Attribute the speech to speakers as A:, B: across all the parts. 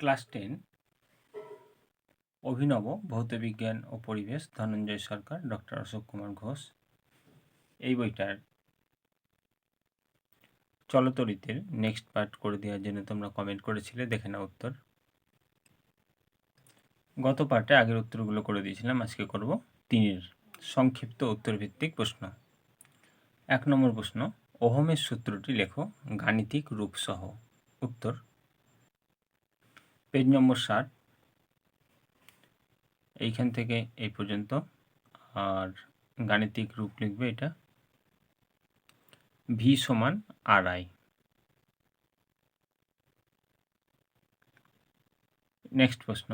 A: Class ten, অভিনব ভৌতবিজ্ঞান ও পরিবেশ, ধনঞ্জয় সরকার, ডক্টর অশোক কুমার ঘোষ। এই বইটার চলতরিতের নেক্সট পার্ট করে দেওয়ার জন্য তোমরা কমেন্ট করেছিলে, দেখে নাও উত্তর। গত পার্টে আগের উত্তরগুলো করে দিয়েছিলাম, আজকে করব তিনের সংক্ষিপ্ত উত্তর ভিত্তিক প্রশ্ন। এক নম্বর প্রশ্ন, ওহমের সূত্রটি লেখো গাণিতিক রূপসহ। উত্তর পেজ নম্বর ষাট এইখান থেকে এই পর্যন্ত। আর গাণিতিক রূপ লিখবে এটা। ভি সমান আর আই নেক্সট প্রশ্ন।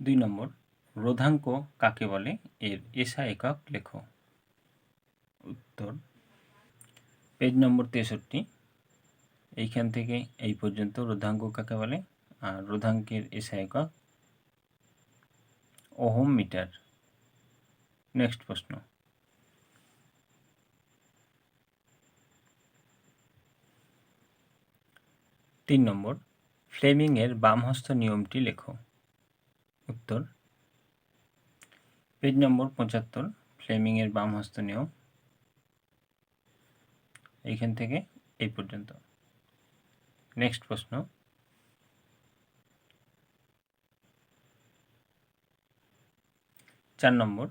A: দুই নম্বর, রোধাঙ্ক কাকে বলে? এর এসা একক লেখো। উত্তর। পেজ নম্বর তেষট্টি। এইখান থেকে এই পর্যন্ত রোধাঙ্ক কাকে বলে? আর রোধাঙ্কের এসা একক ওহম মিটার। নেক্সট প্রশ্ন। তিন নম্বর, ফ্লেমিংয়ের বামহস্ত নিয়মটি লেখো। উত্তর। পেজ নম্বর পঁচাত্তর, ফ্লেমিংয়ের বামহস্ত নিয়ম। এইখান থেকে এই পর্যন্ত। নেক্সট প্রশ্ন। চার নম্বর,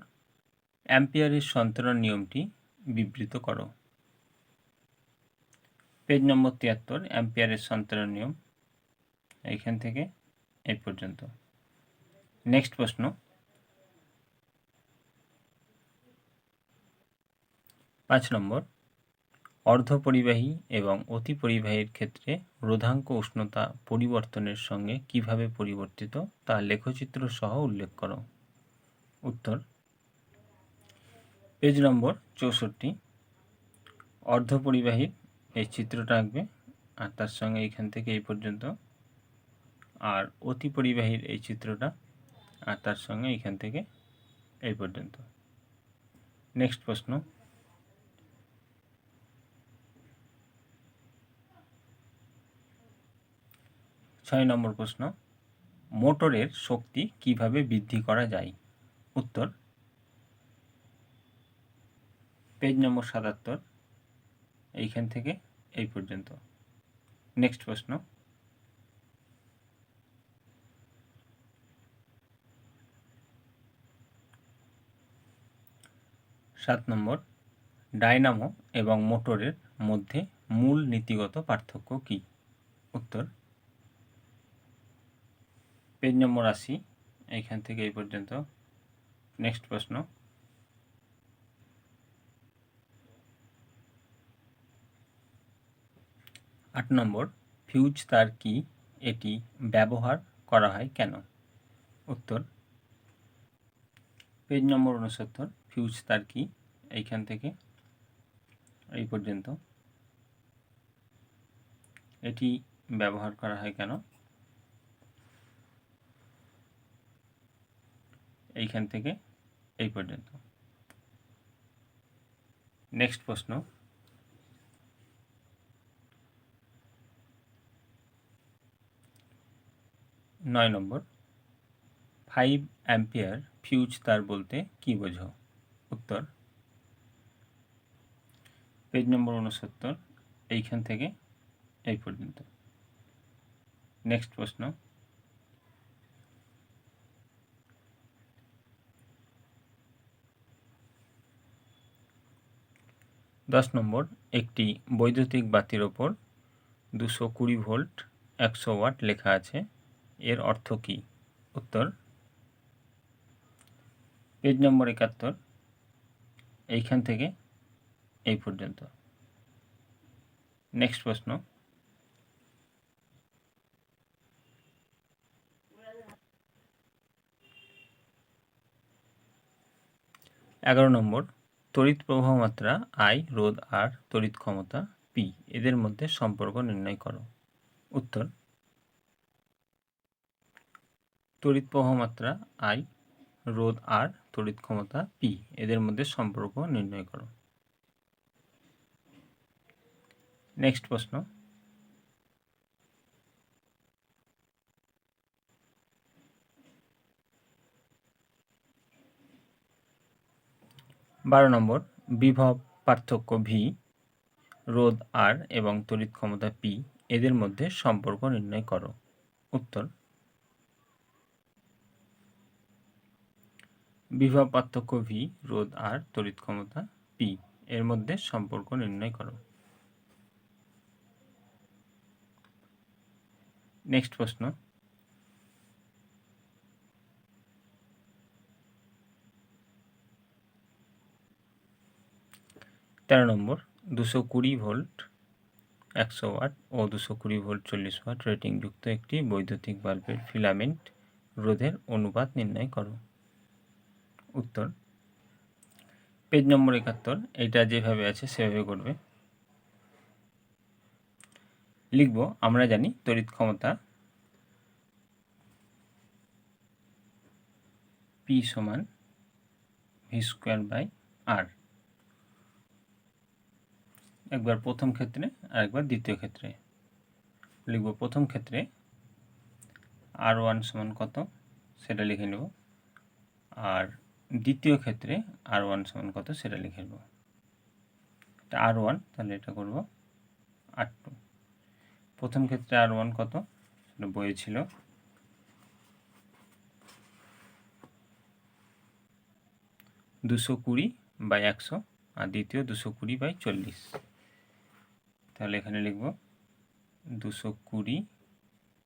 A: অ্যাম্পিয়ারের সন্তরণ নিয়মটি বিবৃত করো। পেজ নম্বর তিয়াত্তর, অ্যাম্পিয়ারের সন্তরণ নিয়ম। এইখান থেকে এই পর্যন্ত। নেক্সট প্রশ্ন। পাঁচ নম্বর অর্ধপরিবাহী এবং অতি পরিবাহীর ক্ষেত্রে রোধাঙ্ক উষ্ণতা পরিবর্তনের সঙ্গে কীভাবে পরিবর্তিত তা লেখচিত্র সহ উল্লেখ করো। উত্তর। পেজ নম্বর চৌষট্টি। অর্ধপরিবাহীর এই চিত্রটা আঁকবে আর তার সঙ্গে এইখান থেকে এই পর্যন্ত। আর অতি পরিবাহীর এই চিত্রটা আর তার সঙ্গে এইখান থেকে এই পর্যন্ত। নেক্সট প্রশ্ন। ছয় নম্বর প্রশ্ন, মোটরের শক্তি কীভাবে বৃদ্ধি করা যায়? উত্তর, পেজ নম্বর সাতাত্তর, এইখান থেকে এই পর্যন্ত। নেক্সট প্রশ্ন, সাত নম্বর ডায়নামো এবং মোটরের মধ্যে মূল নীতিগত পার্থক্য কী? উত্তর পেজ নম্বর আশি। এইখান থেকে এই পর্যন্ত। নেক্সট প্রশ্ন। আট নম্বর, ফিউজ তার কি? এটি ব্যবহার করা হয় কেন? উত্তর, পেজ নম্বর উনসত্তর, ফিউজ তার কি? এইখান থেকে এই পর্যন্ত। এটি ব্যবহার করা হয় কেন? এইখান থেকে এই পর্যন্ত। নেক্সট প্রশ্ন। নয় নম্বর। ফাইভ অ্যাম্পিয়ার ফিউজ তার বলতে কি বোঝো? উত্তর। পেজ নম্বর উনসত্তর এইখান থেকে এই পর্যন্ত। নেক্সট প্রশ্ন। দশ নম্বর, একটি বৈদ্যুতিক বাতির ওপর দুশো কুড়ি ভোল্ট, একশো ওয়াট লেখা আছে। এর অর্থ কী? উত্তর, পেজ নম্বর একাত্তর, এইখান থেকে এই পর্যন্ত। নেক্সট প্রশ্ন, এগারো নম্বর তড়িৎ প্রবাহ মাত্রা আই, রোধ, আর তড়িৎ ক্ষমতা, পি, এদের মধ্যে সম্পর্ক নির্ণয় করো। উত্তর। তড়িৎ প্রবাহ মাত্রা আই, রোধ, আর তড়িৎ ক্ষমতা, পি, এদের মধ্যে সম্পর্ক নির্ণয় করো। নেক্সট প্রশ্ন। বারো নম্বর, বিভব, পার্থক্য ভি রোধ আর এবং তড়িৎ ক্ষমতা পি এদের মধ্যে সম্পর্ক নির্ণয় করো। উত্তর, বিভব, পার্থক্য ভি রোধ আর তড়িৎ ক্ষমতা পি এর মধ্যে সম্পর্ক নির্ণয় করো। নেক্সট প্রশ্ন তেরো নম্বর, দুশো কুড়ি ভোল্ট, একশো ওয়াট ও দুশো কুড়ি ভোল্ট চল্লিশ ওয়াট রেটিংযুক্ত একটি বৈদ্যুতিক বাল্বের ফিলামেন্ট রোধের অনুপাত নির্ণয় করো। উত্তর। পেজ নম্বর একাত্তর, এটা যেভাবে আছে সেভাবে করবে। লিখব, আমরা জানি তড়িৎ ক্ষমতা পি সমান ভি স্কোয়ার বাই আর একবার প্রথম ক্ষেত্রে আর একবার দ্বিতীয় ক্ষেত্রে। লিখব প্রথম ক্ষেত্রে আর ওয়ান সমান কত? সেটা লিখে নেব। আর দ্বিতীয় ক্ষেত্রে আর ওয়ান সমান কত? সেটা লিখে নেব। এটা আর ওয়ান তাহলে এটা করব আর টু প্রথম ক্ষেত্রে আর ওয়ান কত? সেটা বইয়ে ছিল। দুশো কুড়ি বাই একশো, আর দ্বিতীয় দুশো কুড়ি বাই চল্লিশ। তাহলে এখানে লিখব দুশো কুড়ি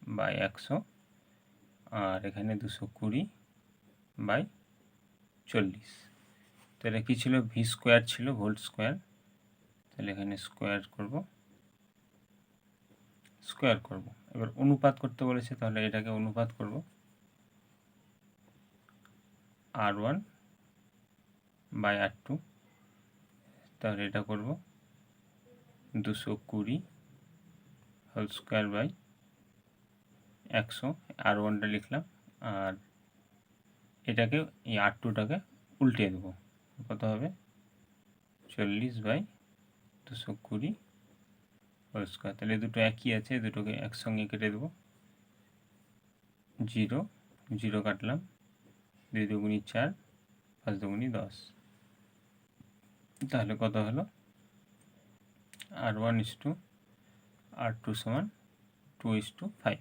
A: বাই একশো আর এখানে দুশো কুড়ি বাই চল্লিশ। তাহলে কী ছিল? ভি স্কোয়ার ছিল ভোল্ট স্কোয়ার তাহলে এখানে স্কোয়ার করব স্কোয়ার করব। এবার অনুপাত করতে বলেছে, তাহলে এটাকে অনুপাত করব। R one by R two তাহলে এটা করব। দুশো কুড়ি হোল স্কোয়ার বাই একশো, আর ওয়ানটা লিখলাম, আর এটাকে, এই আর টুটাকে উল্টে দেবো। কত হবে? চল্লিশ বাই দুশো কুড়ি হোল স্কোয়ার তাহলে দুটো একই আছে দুটোকে একসঙ্গে কেটে দেবো। জিরো জিরো কাটলাম, দুই দুগুণি চার, পাঁচ দুগুণি দশ। তাহলে কত হলো? R one is two R two সমান two is two five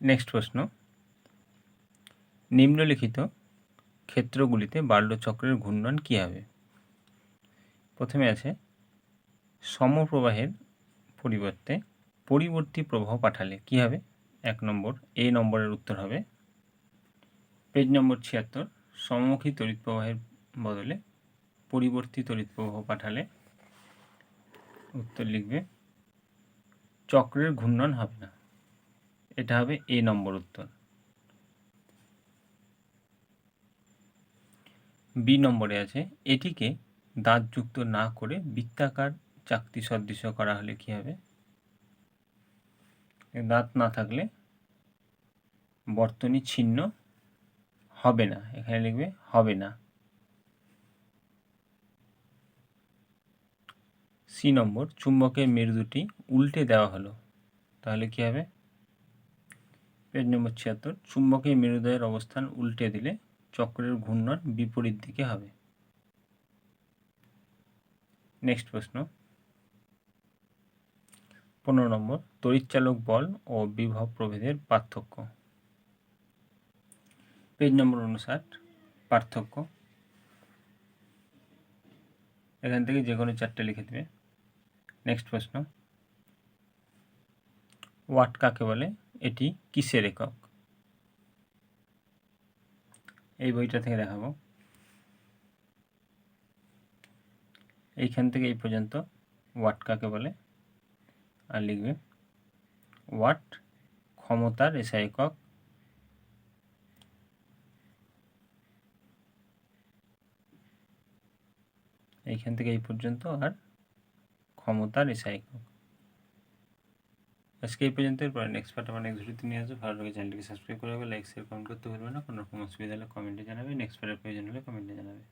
A: next প্রশ্ন. নিম্নলিখিত ক্ষেত্রগুলিতে বাল্য চক্রের ঘূর্ণন কী হবে? প্রথমে আছে, সমপ্রবাহের পরিবর্তে পরিবর্তী প্রবাহ পাঠালে কী হবে? এক নম্বর এ নম্বরের উত্তর হবে। পেজ নম্বর ছিয়াত্তর, সমমুখী তড়িৎ প্রবাহের বদলে পরিবর্তী তড়িৎ প্রবাহ পাঠালে উত্তর লিখবে, চক্রের ঘূর্ণন হবে না। এটা হবে এ নম্বর উত্তর। বি নম্বরে আছে, এটিকে দাঁতযুক্ত না করে বৃত্তাকার চাকতি সদৃশ করা হলে কি হবে? দাঁত না থাকলে বর্তনী ছিন্ন হবে না। এখানে লিখবে, হবে না। সি নম্বর, চুম্বকের মেরু দুটি উল্টে দেওয়া হলো। তাহলে কি হবে? পেজ নম্বর ছিয়াত্তর, চুম্বকের মেরুদয়ের অবস্থান উল্টে দিলে চক্রের ঘূর্ণন বিপরীত দিকে হবে। নেক্সট প্রশ্ন। পনেরো নম্বর, তড়িৎচালক বল ও বিভব প্রভেদের পার্থক্য। পেজ নম্বর উনষাট, পার্থক্য। এখান থেকে যে কোনো চারটে লিখে দেবে। নেক্সট প্রশ্ন। ওয়াট কাকে বলে? এটি কিসের একক? এই বইটা থেকে দেখাবো। এইখান থেকে এই পর্যন্ত ওয়াট কাকে বলে? আর লিখবে ওয়াট ক্ষমতার এসা একক? এইখান থেকে এই পর্যন্ত আর ক্ষমতার এসা একক আজকে এই পর্যন্ত এরপর নেক্সট পার্ট আমার নেক্সট ভিডিওতে নিয়ে আসব। ভালো লাগে চ্যানেলটিকে সাবস্ক্রাইব করে রাখবে লাইক শেয়ার কমেন্ট করতে ভুলবে না। কোনো রকম অসুবিধা হলে কমেন্টে জানাবে। নেক্সট পার্টের প্রয়োজন হলে কমেন্টে জানাবে।